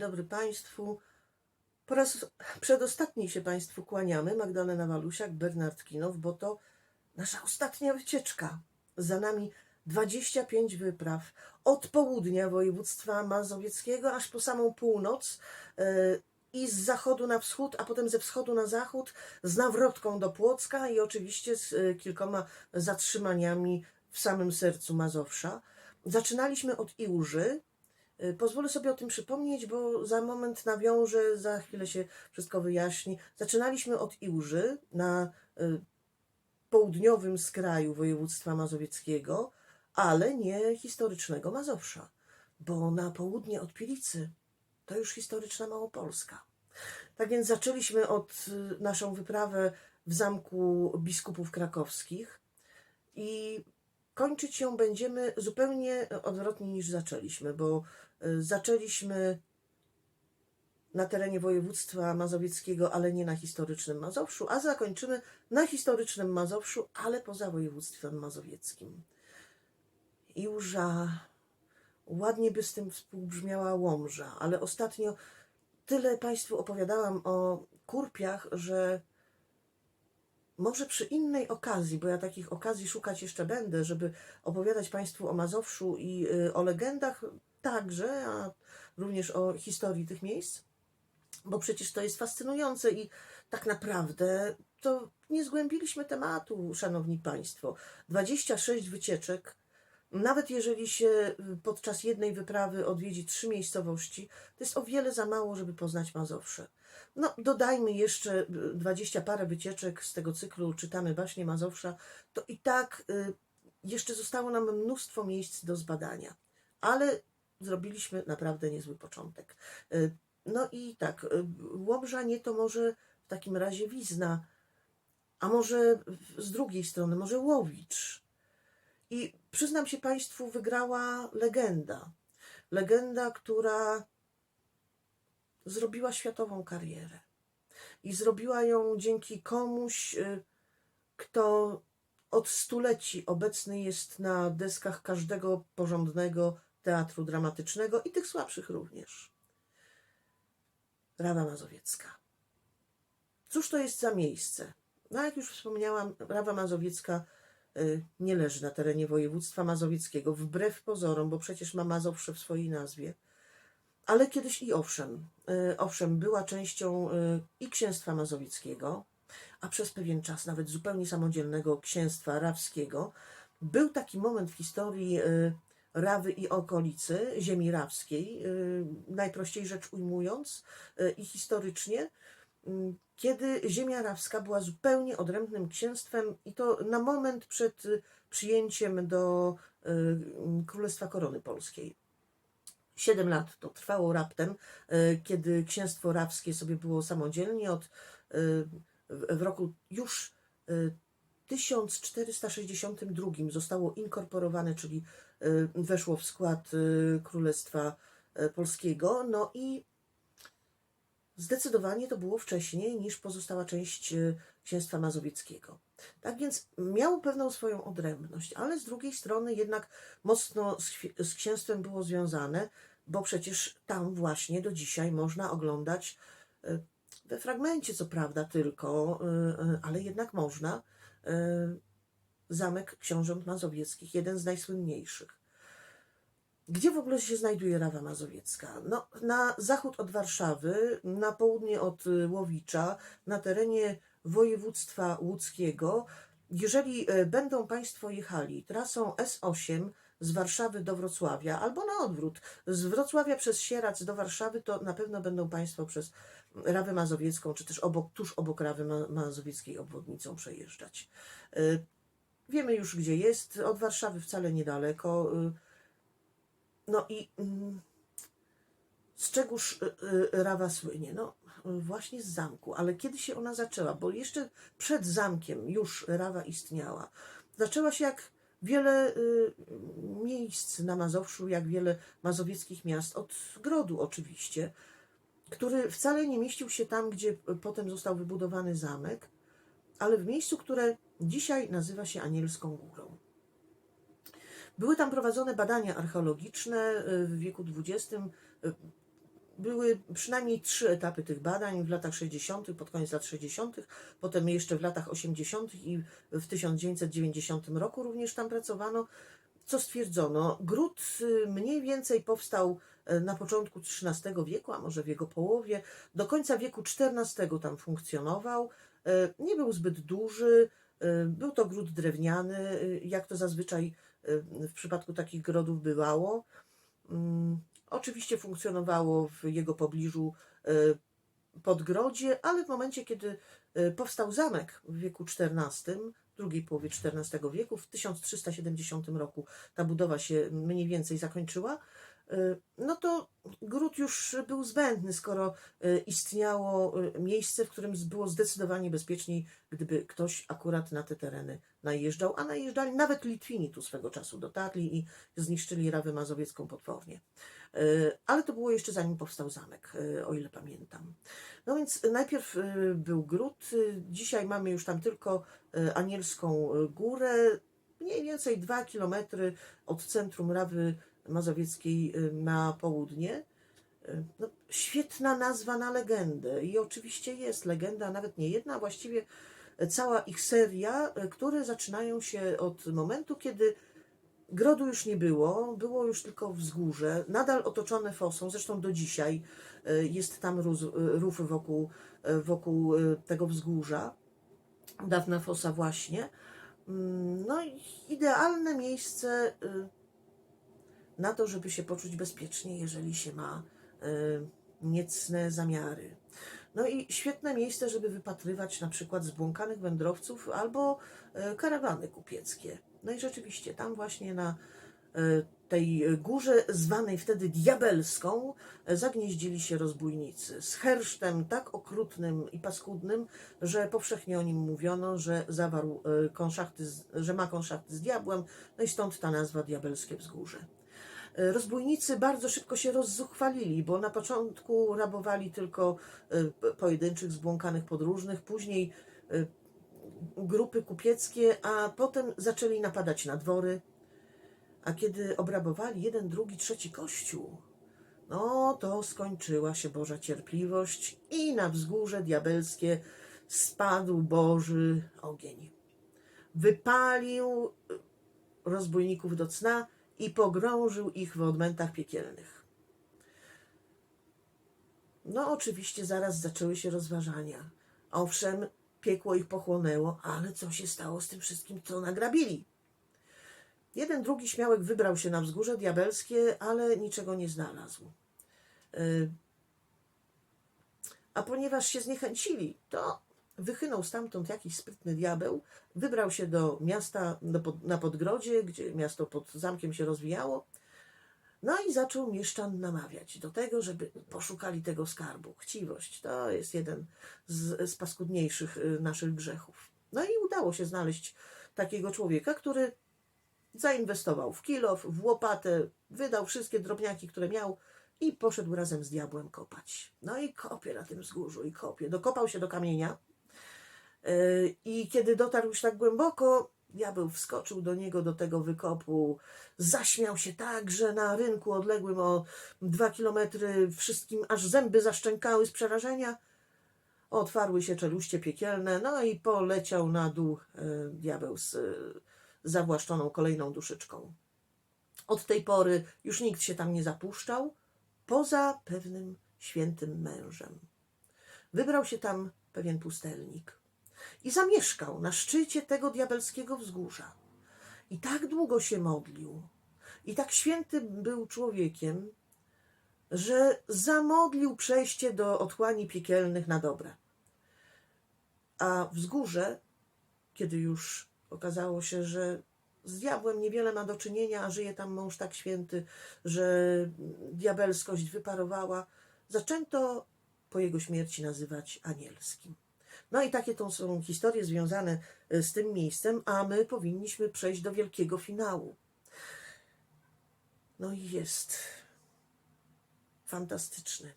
dobry Państwu. Po raz przedostatni się Państwu kłaniamy. Magdalena Walusiak, Bernard Kinow, bo to nasza ostatnia wycieczka. Za nami 25 wypraw od południa województwa mazowieckiego aż po samą północ e, i z zachodu na wschód, a potem ze wschodu na zachód, z nawrotką do Płocka i oczywiście z e, kilkoma zatrzymaniami w samym sercu Mazowsza. Zaczynaliśmy od Iłży, Pozwolę sobie o tym przypomnieć, bo za moment nawiążę, za chwilę się wszystko wyjaśni. Zaczynaliśmy od Iłży na y, południowym skraju województwa mazowieckiego, ale nie historycznego Mazowsza, bo na południe od Pilicy to już historyczna Małopolska. Tak więc zaczęliśmy od y, naszą wyprawę w zamku biskupów krakowskich i kończyć ją będziemy zupełnie odwrotnie niż zaczęliśmy, bo y, zaczęliśmy na terenie województwa mazowieckiego, ale nie na historycznym Mazowszu, a zakończymy na historycznym Mazowszu, ale poza województwem mazowieckim. Iłża, ładnie by z tym współbrzmiała Łomża, ale ostatnio tyle Państwu opowiadałam o kurpiach, że może przy innej okazji, bo ja takich okazji szukać jeszcze będę, żeby opowiadać Państwu o Mazowszu i y, o legendach także, a również o historii tych miejsc, bo przecież to jest fascynujące i tak naprawdę to nie zgłębiliśmy tematu, Szanowni Państwo. 26 wycieczek, nawet jeżeli się y, podczas jednej wyprawy odwiedzi trzy miejscowości, to jest o wiele za mało, żeby poznać Mazowsze. No, dodajmy jeszcze y, dwadzieścia parę wycieczek z tego cyklu Czytamy baśnie Mazowsza, to i tak y, jeszcze zostało nam mnóstwo miejsc do zbadania. Ale zrobiliśmy naprawdę niezły początek. Y, No i tak, y, Łomża nie to może w takim razie Wizna, a może z drugiej strony, może Łowicz. I przyznam się Państwu, wygrała legenda. Legenda, która zrobiła światową karierę. I zrobiła ją dzięki komuś, y, kto od stuleci obecny jest na deskach każdego porządnego teatru dramatycznego i tych słabszych również. Rawa Mazowiecka. Cóż to jest za miejsce? No, jak już wspomniałam, Rawa Mazowiecka y, nie leży na terenie województwa mazowieckiego, wbrew pozorom, bo przecież ma Mazowsze w swojej nazwie. Ale kiedyś i owszem, y, owszem, była częścią y, i księstwa mazowieckiego, a przez pewien czas nawet zupełnie samodzielnego księstwa rawskiego. Był taki moment w historii Rawy i okolicy, ziemi rawskiej, y, najprościej rzecz ujmując y, i historycznie, y, kiedy ziemia rawska była zupełnie odrębnym księstwem i to na moment przed przyjęciem do Królestwa Korony Polskiej. Siedem lat to trwało raptem, kiedy księstwo rawskie sobie było samodzielnie od w roku już y, 1462 zostało inkorporowane, czyli weszło w skład y, Królestwa y, Polskiego. No i zdecydowanie to było wcześniej niż pozostała część y, Księstwa Mazowieckiego. Tak więc miało pewną swoją odrębność, ale z drugiej strony jednak mocno z, z księstwem było związane, bo przecież tam właśnie do dzisiaj można oglądać y, we fragmencie, co prawda, tylko, y, y, ale jednak można. Y, Zamek Książąt Mazowieckich, jeden z najsłynniejszych. Gdzie w ogóle się znajduje Rawa Mazowiecka? No, na zachód od Warszawy, na południe od y, Łowicza, na terenie województwa łódzkiego. Jeżeli y, będą Państwo jechali trasą S8 z Warszawy do Wrocławia, albo na odwrót, z Wrocławia przez Sierac do Warszawy, to na pewno będą Państwo przez Rawę Mazowiecką, czy też obok, tuż obok Rawy Ma- Mazowieckiej obwodnicą przejeżdżać. Wiemy już, gdzie jest, od Warszawy wcale niedaleko. y, No i mm, z czegóż y, y, Rawa słynie? No właśnie z zamku, ale kiedy się ona zaczęła? Bo jeszcze przed zamkiem już Rawa istniała. Zaczęła się jak wiele miejsc na Mazowszu, jak wiele mazowieckich miast, od Grodu oczywiście, który wcale nie mieścił się tam, gdzie potem został wybudowany zamek, ale w miejscu, które dzisiaj nazywa się Anielską Górą. Były tam prowadzone badania archeologiczne y, w wieku XX. y, były przynajmniej trzy etapy tych badań w latach 60., pod koniec lat 60., potem jeszcze w latach 80. i w 1990 roku również tam pracowano. Co stwierdzono? Gród y, mniej więcej powstał na początku XIII wieku, a może w jego połowie. Do końca wieku XIV tam funkcjonował. Nie był zbyt duży. E, Był to gród drewniany, e, jak to zazwyczaj e, w przypadku takich grodów bywało. Mm, Oczywiście funkcjonowało w jego pobliżu podgrodzie, ale w momencie, kiedy powstał zamek w wieku XIV, drugiej połowie XIV wieku, w 1370 roku ta budowa się mniej więcej zakończyła, no to gród już był zbędny, skoro e, istniało e, miejsce, w którym było zdecydowanie bezpieczniej, gdyby ktoś akurat na te tereny najeżdżał, a najeżdżali nawet Litwini tu swego czasu dotarli i zniszczyli Rawę Mazowiecką potwornie. Ale to było jeszcze zanim powstał zamek, o ile pamiętam. No więc najpierw był gród, dzisiaj mamy już tam tylko Anielską Górę, mniej więcej dwa kilometry od centrum Rawy Mazowieckiej e, na południe. E, No, świetna nazwa na legendę i oczywiście jest legenda, nawet nie jedna, a właściwie cała ich seria, e, które zaczynają się od momentu, kiedy grodu już nie było, było już tylko wzgórze, nadal otoczone fosą, zresztą do dzisiaj jest tam e, rów wokół, wokół tego wzgórza, dawna fosa właśnie. Mm, No i idealne miejsce na to, żeby się poczuć bezpiecznie, jeżeli się ma e, niecne zamiary. No i świetne miejsce, żeby wypatrywać na przykład zbłąkanych wędrowców albo e, karawany kupieckie. No i rzeczywiście tam właśnie na e, tej górze, zwanej wtedy diabelską, zagnieździli się rozbójnicy z hersztem tak okrutnym i paskudnym, że powszechnie o nim mówiono, że zawarł konszachty, z- że ma konszachty z diabłem, no i stąd ta nazwa diabelskie wzgórze. E, Rozbójnicy bardzo szybko się rozzuchwalili, bo na początku rabowali tylko e, pojedynczych, zbłąkanych podróżnych, później e, grupy kupieckie, a potem zaczęli napadać na dwory. A kiedy obrabowali jeden, drugi, trzeci kościół, no to skończyła się Boża cierpliwość i na wzgórze diabelskie spadł Boży ogień. Wypalił rozbójników do cna i pogrążył ich w odmętach piekielnych. No, oczywiście zaraz zaczęły się rozważania. Owszem, piekło ich pochłonęło, ale co się stało z tym wszystkim, co nagrabili? Jeden, drugi śmiałek wybrał się na wzgórze diabelskie, ale niczego nie znalazł. Y, A ponieważ się zniechęcili, to wychynął stamtąd jakiś sprytny diabeł, wybrał się do miasta na Podgrodzie, gdzie miasto pod zamkiem się rozwijało, no i zaczął mieszczan namawiać do tego, żeby poszukali tego skarbu. Chciwość to jest jeden z, z paskudniejszych y, naszych grzechów. No i udało się znaleźć takiego człowieka, który zainwestował w kilof, w łopatę, wydał wszystkie drobniaki, które miał i poszedł razem z diabłem kopać. No i kopie na tym wzgórzu i kopie. Dokopał się do kamienia i kiedy dotarł już tak głęboko, diabeł wskoczył do niego, do tego wykopu, zaśmiał się tak, że na rynku odległym o dwa kilometry wszystkim aż zęby zaszczękały z przerażenia. Otwarły się czeluście piekielne, no i poleciał na dół e, diabeł z e, zawłaszczoną kolejną duszyczką. Od tej pory już nikt się tam nie zapuszczał, poza pewnym świętym mężem. Wybrał się tam pewien pustelnik i zamieszkał na szczycie tego diabelskiego wzgórza. I tak długo się modlił, i tak świętym był człowiekiem, że zamodlił przejście do otchłani piekielnych na dobre. A wzgórze, kiedy już okazało się, że z diabłem niewiele ma do czynienia, a żyje tam mąż tak święty, że diabelskość wyparowała, zaczęto po jego śmierci nazywać anielskim. No i takie to są historie związane e, z tym miejscem, a my powinniśmy przejść do wielkiego finału. No i jest fantastyczny.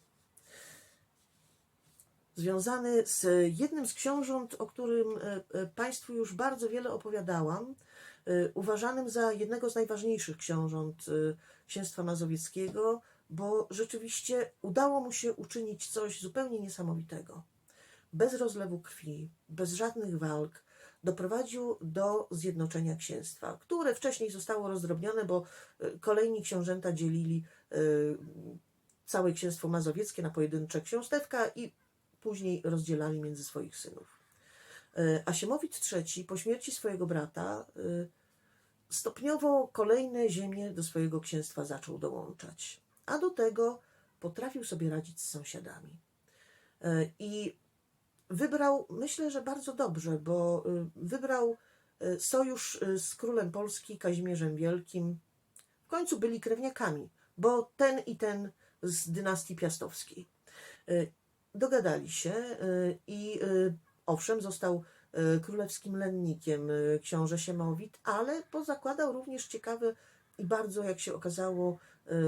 Związany z jednym z książąt, o którym e, e, Państwu już bardzo wiele opowiadałam, uważanym za jednego z najważniejszych książąt księstwa mazowieckiego, bo rzeczywiście udało mu się uczynić coś zupełnie niesamowitego. Bez rozlewu krwi, bez żadnych walk, doprowadził do zjednoczenia księstwa, które wcześniej zostało rozdrobnione, bo y, kolejni książęta dzielili y, całe księstwo mazowieckie na pojedyncze książstewka i później rozdzielali między swoich synów. Y, A Siemowit III po śmierci swojego brata stopniowo kolejne ziemie do swojego księstwa zaczął dołączać, a do tego potrafił sobie radzić z sąsiadami. I wybrał, myślę, że bardzo dobrze, bo y, wybrał y, sojusz y, z królem Polski Kazimierzem Wielkim. W końcu byli krewniakami, bo ten i ten z dynastii piastowskiej. Dogadali się i owszem, został królewskim lennikiem książę Siemowit, ale pozakładał również ciekawe i bardzo, jak się okazało,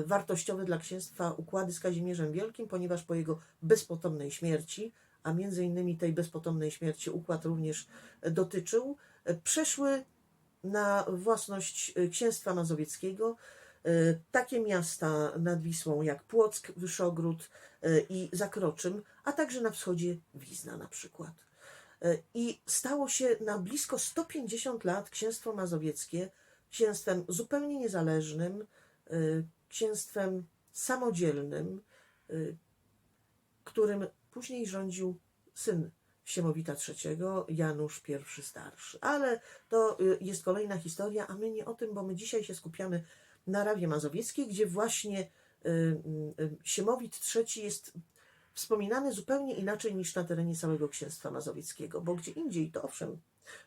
wartościowe dla księstwa układy z Kazimierzem Wielkim, ponieważ po jego bezpotomnej śmierci, a między innymi tej bezpotomnej śmierci układ również dotyczył, przeszły na własność y, księstwa mazowieckiego y, takie miasta nad Wisłą jak Płock, Wyszogród y, i Zakroczym, a także na wschodzie Wizna na przykład. I stało się na blisko 150 lat księstwo mazowieckie księstwem zupełnie niezależnym, księstwem samodzielnym, którym później rządził syn Siemowita III, Janusz I starszy. Ale to y, jest kolejna historia, a my nie o tym, bo my dzisiaj się skupiamy na Rawie Mazowieckiej, gdzie właśnie y, y, Siemowit III jest wspominany zupełnie inaczej niż na terenie całego księstwa mazowieckiego, bo gdzie indziej to owszem,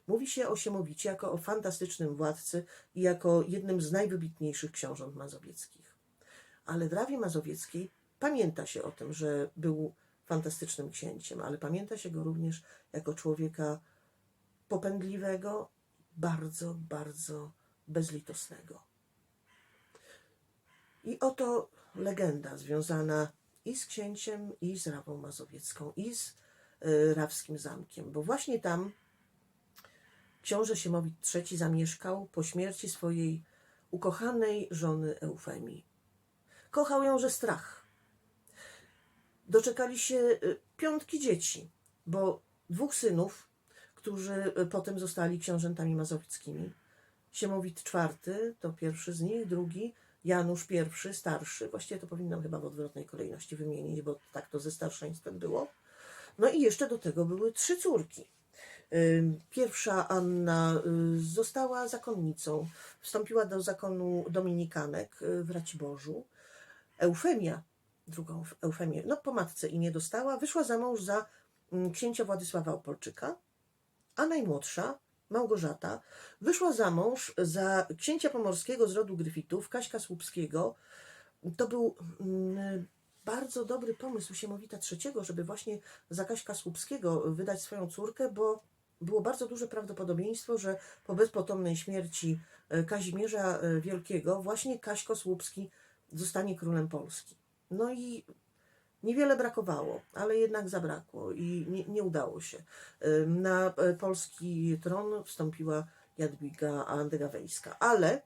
mówi się o Siemowicie jako o fantastycznym władcy i jako jednym z najwybitniejszych książąt mazowieckich. Ale w Rawie Mazowieckiej pamięta się o tym, że był fantastycznym księciem, ale pamięta się go również jako człowieka popędliwego, bardzo, bardzo bezlitosnego. I oto legenda związana i z księciem, i z Rawą Mazowiecką, i z y, Rawskim Zamkiem, bo właśnie tam książę Siemowit III zamieszkał po śmierci swojej ukochanej żony Eufemii. Kochał ją, że strach. Doczekali się y, piątki dzieci, bo dwóch synów, którzy y, potem zostali książętami mazowieckimi. Siemowit IV to pierwszy z nich, drugi Janusz I starszy. Właściwie to powinnam chyba w odwrotnej kolejności wymienić, bo tak to ze starszeństwem było. No i jeszcze do tego były trzy córki. Pierwsza Anna y, została zakonnicą, wstąpiła do zakonu dominikanek w Raciborzu. Eufemia, drugą Eufemię, no po matce imię dostała, wyszła za mąż za mm, księcia Władysława Opolczyka, a najmłodsza, Małgorzata, wyszła za mąż za księcia pomorskiego z rodu Gryfitów, Kaśka Słupskiego. To był mm, bardzo dobry pomysł Siemowita III, żeby właśnie za Kaśka Słupskiego wydać swoją córkę, bo było bardzo duże prawdopodobieństwo, że po bezpotomnej śmierci e, Kazimierza e, Wielkiego właśnie Kaśko Słupski zostanie królem Polski. No i niewiele brakowało, ale jednak zabrakło i nie, nie udało się. Na e, polski tron wstąpiła Jadwiga Andegawejska, ale e,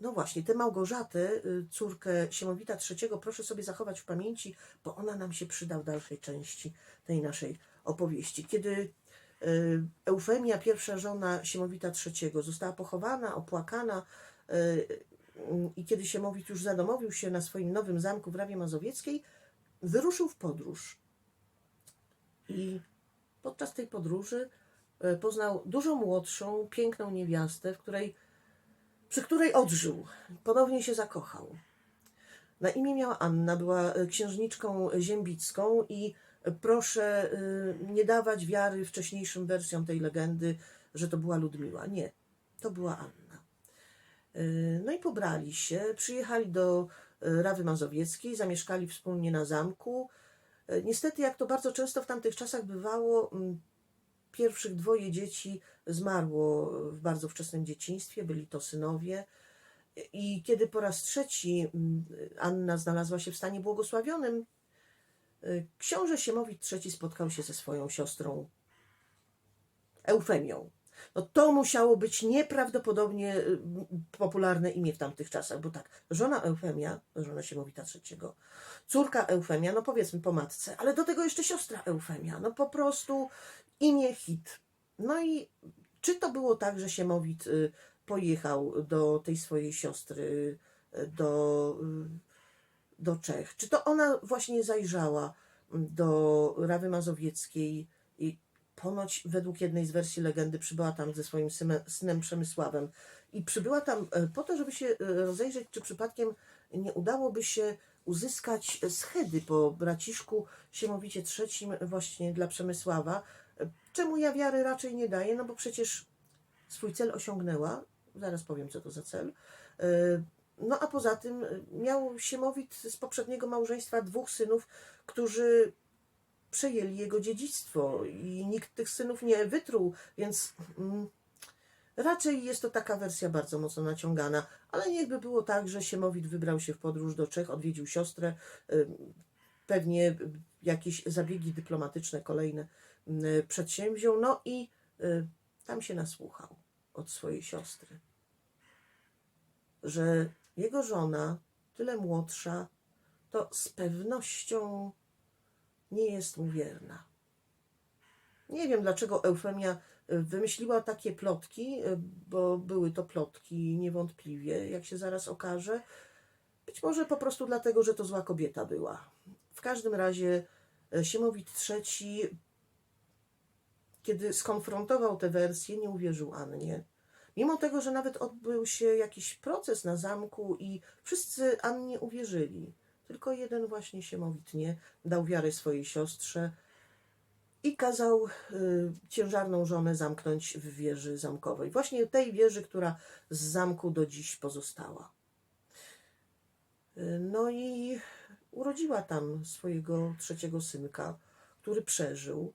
no właśnie, tę Małgorzatę, y, córkę Siemowita III, proszę sobie zachować w pamięci, bo ona nam się przyda w dalszej części tej naszej opowieści. Kiedy y, Eufemia, pierwsza żona Siemowita III, została pochowana, opłakana y, y, i kiedy Siemowit już zadomowił się na swoim nowym zamku w Rawie Mazowieckiej, wyruszył w podróż. I podczas tej podróży y, poznał dużo młodszą, piękną niewiastę, w której przy której odżył, ponownie się zakochał. Na imię miała Anna, była e, księżniczką ziembicką i e, proszę e, nie dawać wiary wcześniejszym wersjom tej legendy, że to była Ludmiła. Nie, to była Anna. E, No i pobrali się, przyjechali do e, Rawy Mazowieckiej, zamieszkali wspólnie na zamku. E, Niestety, jak to bardzo często w tamtych czasach bywało, pierwszych dwoje dzieci zmarło w bardzo wczesnym dzieciństwie, byli to synowie. I kiedy po raz trzeci Anna znalazła się w stanie błogosławionym, książę Siemowit III spotkał się ze swoją siostrą Eufemią. No to musiało być nieprawdopodobnie y, popularne imię w tamtych czasach, bo tak, żona Eufemia, żona Siemowita III, córka Eufemia, no powiedzmy po matce, ale do tego jeszcze siostra Eufemia, no po prostu imię hit. No i czy to było tak, że Siemowit y, pojechał do tej swojej siostry y, do, do Czech? Czy to ona właśnie zajrzała do Rawy Mazowieckiej ponoć według jednej z wersji legendy przybyła tam ze swoim synem, Przemysławem. I przybyła tam e, po to, żeby się e, rozejrzeć, czy przypadkiem nie udałoby się uzyskać schedy po braciszku Siemowicie III właśnie dla Przemysława, E, czemu ja wiary raczej nie daję, no bo przecież swój cel osiągnęła, zaraz powiem co to za cel, no a poza tym miał Siemowit z poprzedniego małżeństwa dwóch synów, którzy przejęli jego dziedzictwo i nikt tych synów nie wytruł, więc mm, raczej jest to taka wersja bardzo mocno naciągana. Ale niechby było tak, że Siemowit wybrał się w podróż do Czech, odwiedził siostrę, pewnie jakieś zabiegi dyplomatyczne kolejne y, przedsięwziął, no i y, tam się nasłuchał od swojej siostry, że jego żona, tyle młodsza, to z pewnością nie jest mu wierna. Nie wiem, dlaczego Eufemia y, wymyśliła takie plotki, y, bo były to plotki niewątpliwie, jak się zaraz okaże. Być może po prostu dlatego, że to zła kobieta była. W każdym razie y, Siemowit III, kiedy skonfrontował te wersje, nie uwierzył Annie. Mimo tego, że nawet odbył się jakiś proces na zamku i wszyscy Annie uwierzyli. Tylko jeden właśnie Siemowit nie dał wiary swojej siostrze i kazał y, ciężarną żonę zamknąć w wieży zamkowej. Właśnie tej wieży, która z zamku do dziś pozostała. Y, no i urodziła tam swojego trzeciego synka, który przeżył.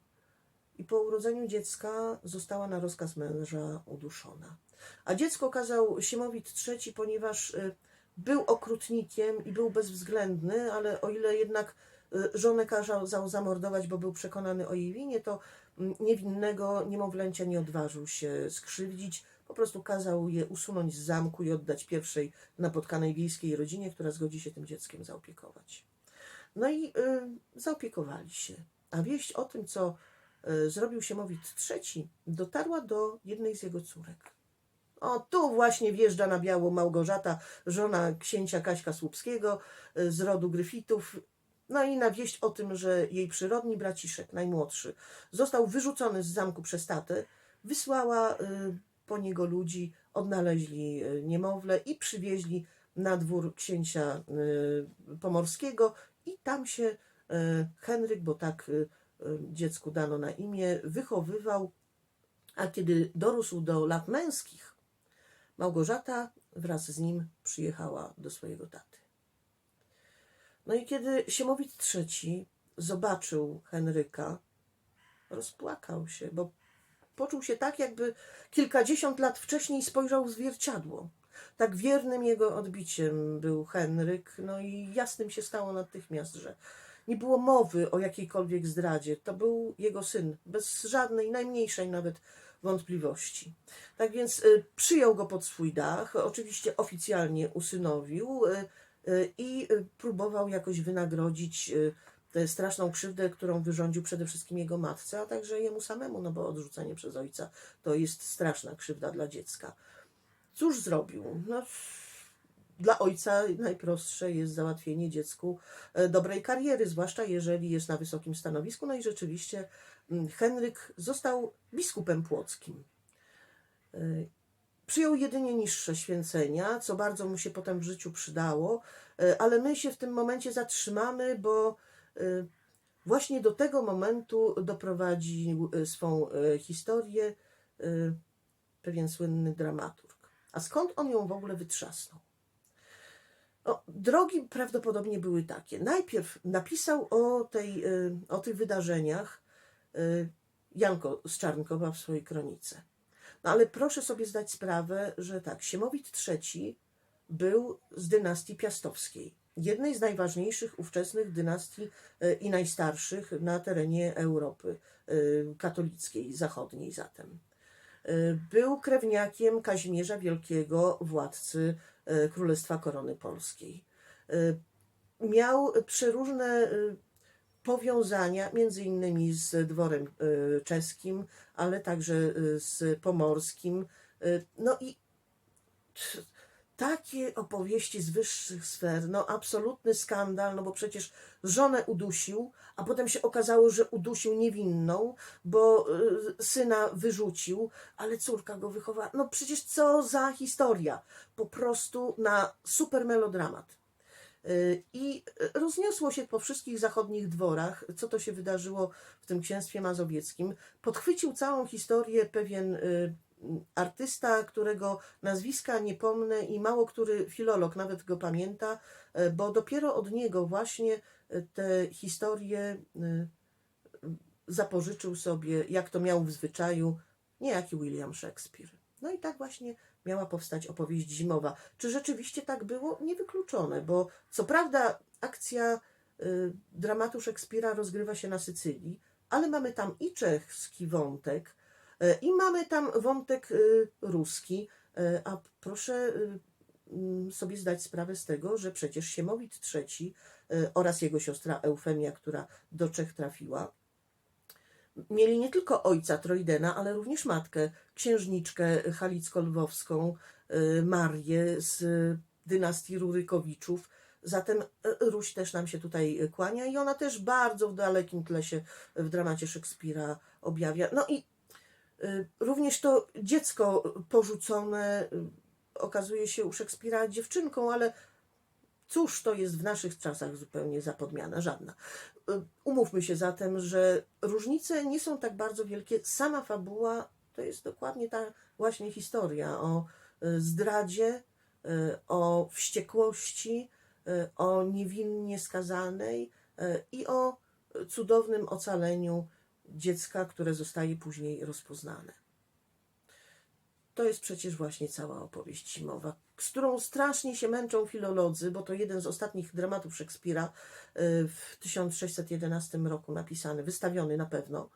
I po urodzeniu dziecka została na rozkaz męża uduszona. A dziecko kazał Siemowit III, ponieważ y, był okrutnikiem i był bezwzględny, ale o ile jednak y, żonę kazał zamordować, bo był przekonany o jej winie, to mm, niewinnego niemowlęcia nie odważył się skrzywdzić. Po prostu kazał je usunąć z zamku i oddać pierwszej napotkanej wiejskiej rodzinie, która zgodzi się tym dzieckiem zaopiekować. No i y, zaopiekowali się. A wieść o tym, co y, zrobił Siemowit III, dotarła do jednej z jego córek. O, tu właśnie wjeżdża na biało Małgorzata, żona księcia Kaśka Słupskiego y, z rodu Gryfitów. No i na wieść o tym, że jej przyrodni braciszek, najmłodszy, został wyrzucony z zamku przez tatę, wysłała y, po niego ludzi, odnaleźli y, niemowlę i przywieźli na dwór księcia pomorskiego i tam się Henryk, bo tak dziecku dano na imię, wychowywał, a kiedy dorósł do lat męskich, Małgorzata wraz z nim przyjechała do swojego taty. No i kiedy Siemowit III zobaczył Henryka, rozpłakał się, bo poczuł się tak, jakby kilkadziesiąt lat wcześniej spojrzał w zwierciadło. Tak wiernym jego odbiciem był Henryk, no i jasnym się stało natychmiast, że nie było mowy o jakiejkolwiek zdradzie. To był jego syn, bez żadnej, najmniejszej nawet wątpliwości. Tak więc y, przyjął go pod swój dach, oczywiście oficjalnie usynowił y, y, i próbował jakoś wynagrodzić tę straszną krzywdę, którą wyrządził przede wszystkim jego matce, a także jemu samemu, no bo odrzucenie przez ojca to jest straszna krzywda dla dziecka. Cóż zrobił? No, dla ojca najprostsze jest załatwienie dziecku e, dobrej kariery, zwłaszcza jeżeli jest na wysokim stanowisku. No i rzeczywiście mm, Henryk został biskupem płockim. E, Przyjął jedynie niższe święcenia, co bardzo mu się potem w życiu przydało, e, ale my się w tym momencie zatrzymamy, bo właśnie do tego momentu doprowadził swą historię pewien słynny dramaturg. A skąd on ją w ogóle wytrzasnął? Drogi prawdopodobnie były takie. Najpierw napisał o, tej, y, o tych wydarzeniach y, Janko z Czarnkowa w swojej kronice. No ale proszę sobie zdać sprawę, że tak, Siemowit III był z dynastii piastowskiej, jednej z najważniejszych ówczesnych dynastii y, i najstarszych na terenie Europy katolickiej, zachodniej zatem. Y, Był krewniakiem Kazimierza Wielkiego, władcy y, Królestwa Korony Polskiej. Y, Miał przeróżne powiązania, między innymi z dworem czeskim, ale także z pomorskim. No i takie opowieści z wyższych sfer, no absolutny skandal, no bo przecież żonę udusił, a potem się okazało, że udusił niewinną, bo y, syna wyrzucił, ale córka go wychowała. No przecież co za historia. Po prostu na super melodramat. Y, I rozniosło się po wszystkich zachodnich dworach, co to się wydarzyło w tym księstwie mazowieckim. Podchwycił całą historię pewien y, artysta, którego nazwiska nie pomnę i mało który filolog nawet go pamięta, y, bo dopiero od niego właśnie y, te historie y, zapożyczył sobie, jak to miał w zwyczaju niejaki William Shakespeare. No i tak właśnie miała powstać opowieść zimowa. Czy rzeczywiście tak było? Niewykluczone, bo co prawda akcja dramatu Szekspira rozgrywa się na Sycylii, ale mamy tam i czeski wątek, i mamy tam wątek y, ruski, y, a proszę mm, sobie zdać sprawę z tego, że przecież Siemowit III oraz jego siostra Eufemia, która do Czech trafiła, mieli nie tylko ojca Trojdena, ale również matkę, księżniczkę halicko-lwowską, Marię z dynastii Rurykowiczów. Zatem Ruś też nam się tutaj kłania i ona też bardzo w dalekim tle się w dramacie Szekspira objawia. No i również to dziecko porzucone y, okazuje się u Szekspira dziewczynką, ale cóż to jest w naszych czasach zupełnie za podmiana, żadna. Y, Umówmy się zatem, że różnice nie są tak bardzo wielkie. Sama fabuła to jest dokładnie ta właśnie historia o y, zdradzie, y, o wściekłości, y, o niewinnie skazanej y, i o cudownym ocaleniu dziecka, które zostaje później rozpoznane. To jest przecież właśnie cała opowieść zimowa, z którą strasznie się męczą filolodzy, bo to jeden z ostatnich dramatów Szekspira y, w 1611 roku napisany, wystawiony na pewno.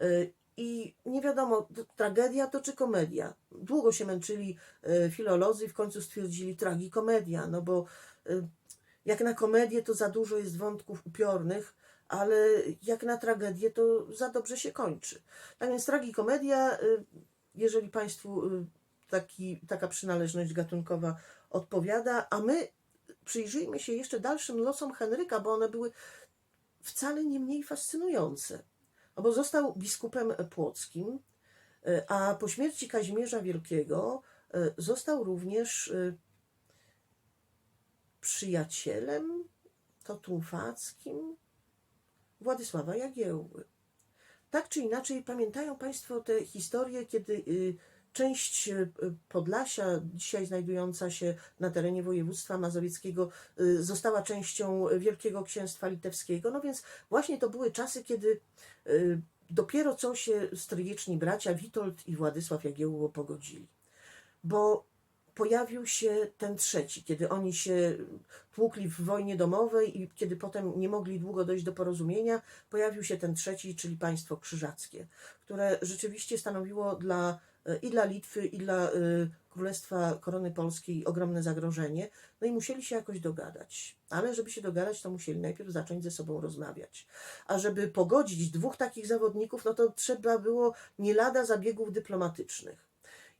Y, I nie wiadomo, tragedia to czy komedia. Długo się męczyli y, filolodzy i w końcu stwierdzili tragikomedia, no bo jak na komedię to za dużo jest wątków upiornych, ale jak na tragedię to za dobrze się kończy. Tak więc tragikomedia, y, jeżeli Państwu y, taki, taka przynależność gatunkowa odpowiada, a my przyjrzyjmy się jeszcze dalszym losom Henryka, bo one były wcale nie mniej fascynujące. No bo został biskupem płockim, y, a po śmierci Kazimierza Wielkiego został również przyjacielem totumfackim Władysława Jagiełły. Tak czy inaczej, pamiętają Państwo te historie, kiedy y, część y, Podlasia, dzisiaj znajdująca się na terenie województwa mazowieckiego, y, została częścią Wielkiego Księstwa Litewskiego. No więc właśnie to były czasy, kiedy dopiero co się stryjeczni bracia Witold i Władysław Jagiełło pogodzili. Bo pojawił się ten trzeci, kiedy oni się tłukli w wojnie domowej i kiedy potem nie mogli długo dojść do porozumienia, pojawił się ten trzeci, czyli państwo krzyżackie, które rzeczywiście stanowiło dla, i dla Litwy, i dla y, Królestwa Korony Polskiej ogromne zagrożenie. No i musieli się jakoś dogadać. Ale żeby się dogadać, to musieli najpierw zacząć ze sobą rozmawiać. A żeby pogodzić dwóch takich zawodników, no to trzeba było nie lada zabiegów dyplomatycznych.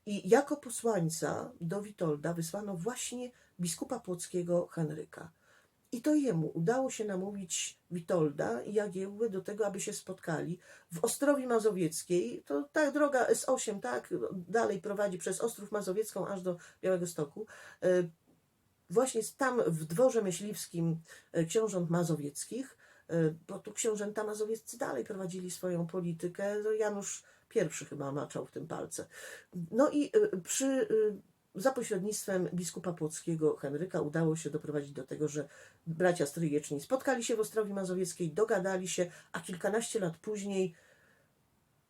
I jako posłańca do Witolda wysłano właśnie biskupa płockiego Henryka. I to jemu udało się namówić Witolda i Jagiełły do tego, aby się spotkali w Ostrowi Mazowieckiej. To ta droga S8, tak, dalej prowadzi przez Ostrów Mazowiecką aż do Białego Stoku. E, Właśnie tam w dworze myśliwskim e, książąt mazowieckich, e, bo tu książęta mazowieccy dalej prowadzili swoją politykę. No Janusz I chyba maczał w tym palce. No i y, przy, y, za pośrednictwem biskupa płockiego Henryka udało się doprowadzić do tego, że bracia stryjeczni spotkali się w Ostrowi Mazowieckiej, dogadali się, a kilkanaście lat później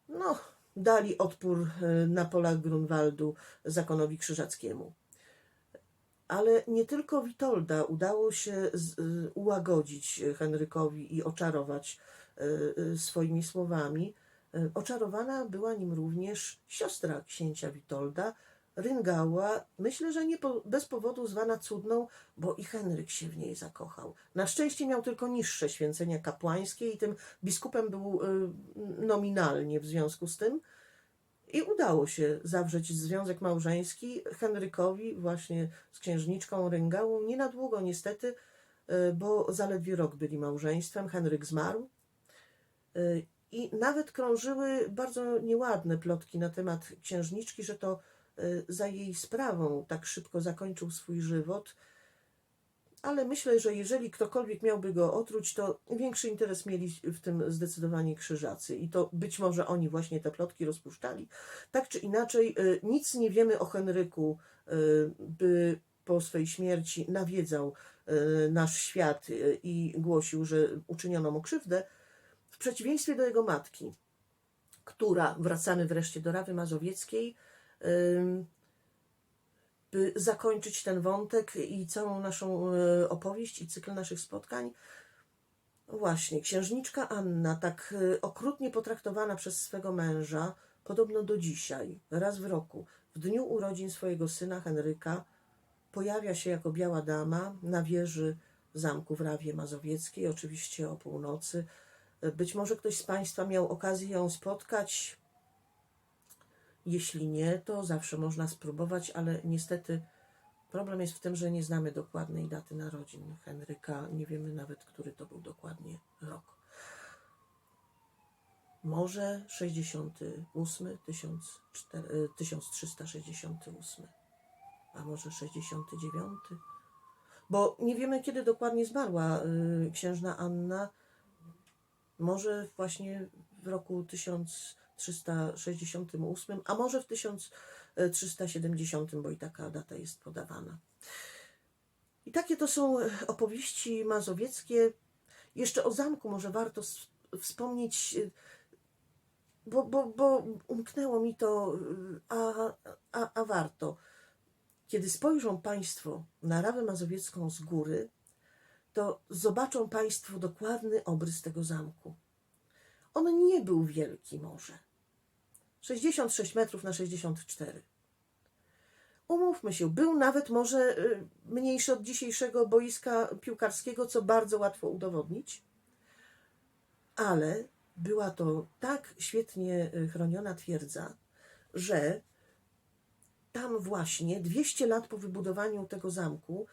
no, dali odpór y, na polach Grunwaldu zakonowi krzyżackiemu. Ale nie tylko Witolda udało się ułagodzić Henrykowi i oczarować swoimi słowami, Oczarowana była nim również siostra księcia Witolda, Ryngała, myślę, że nie po, bez powodu zwana cudną, bo i Henryk się w niej zakochał. Na szczęście miał tylko niższe święcenia kapłańskie i tym biskupem był y, nominalnie w związku z tym. I udało się zawrzeć związek małżeński Henrykowi właśnie z księżniczką Ryngałą. Nie na długo niestety, y, bo zaledwie rok byli małżeństwem. Henryk zmarł. Y, I nawet krążyły bardzo nieładne plotki na temat księżniczki, że to y, za jej sprawą tak szybko zakończył swój żywot. Ale myślę, że jeżeli ktokolwiek miałby go otruć, to większy interes mieli w tym zdecydowanie krzyżacy. I to być może oni właśnie te plotki rozpuszczali. Tak czy inaczej, y, nic nie wiemy o Henryku, y, by po swej śmierci nawiedzał nasz świat i głosił, że uczyniono mu krzywdę. Przeciwieństwie do jego matki, która, wracamy wreszcie do Rawy Mazowieckiej, by zakończyć ten wątek i całą naszą e, opowieść i cykl naszych spotkań. Właśnie, księżniczka Anna, tak e, okrutnie potraktowana przez swego męża, podobno do dzisiaj, raz w roku, w dniu urodzin swojego syna Henryka, pojawia się jako biała dama na wieży zamku w Rawie Mazowieckiej, oczywiście o północy. E, Być może ktoś z Państwa miał okazję ją spotkać. Jeśli nie, to zawsze można spróbować, ale niestety problem jest w tym, że nie znamy dokładnej daty narodzin Henryka. Nie wiemy nawet, który to był dokładnie rok. Może 68, 1400, 1368, a może 69. Bo nie wiemy, kiedy dokładnie zmarła y, księżna Anna. Może właśnie w roku 1368, a może w 1370, bo i taka data jest podawana. I takie to są opowieści mazowieckie. Jeszcze o zamku może warto wspomnieć, bo, bo, bo umknęło mi to, a, a, a warto. Kiedy spojrzą Państwo na Rawę Mazowiecką z góry, to zobaczą Państwo dokładny obrys tego zamku. On nie był wielki może. 66 metrów na 64. Umówmy się, był nawet może y, mniejszy od dzisiejszego boiska piłkarskiego, co bardzo łatwo udowodnić, ale była to tak świetnie y, chroniona twierdza, że tam właśnie 200 lat po wybudowaniu tego zamku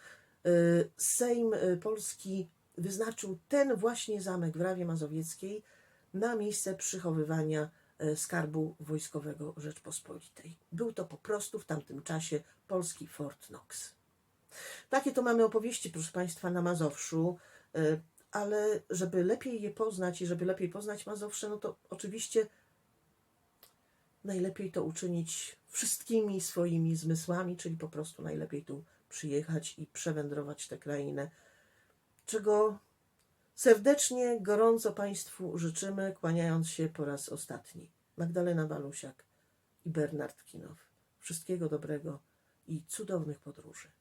Sejm y, Polski wyznaczył ten właśnie zamek w Rawie Mazowieckiej na miejsce przechowywania e, skarbu wojskowego Rzeczpospolitej. Był to po prostu w tamtym czasie polski Fort Knox. Takie to mamy opowieści, proszę Państwa, na Mazowszu, ale żeby lepiej je poznać i żeby lepiej poznać Mazowsze, no to oczywiście najlepiej to uczynić wszystkimi swoimi zmysłami, czyli po prostu najlepiej tu przyjechać i przewędrować tę krainę, czego serdecznie, gorąco Państwu życzymy, kłaniając się po raz ostatni. Magdalena Walusiak i Bernard Kinow. Wszystkiego dobrego i cudownych podróży.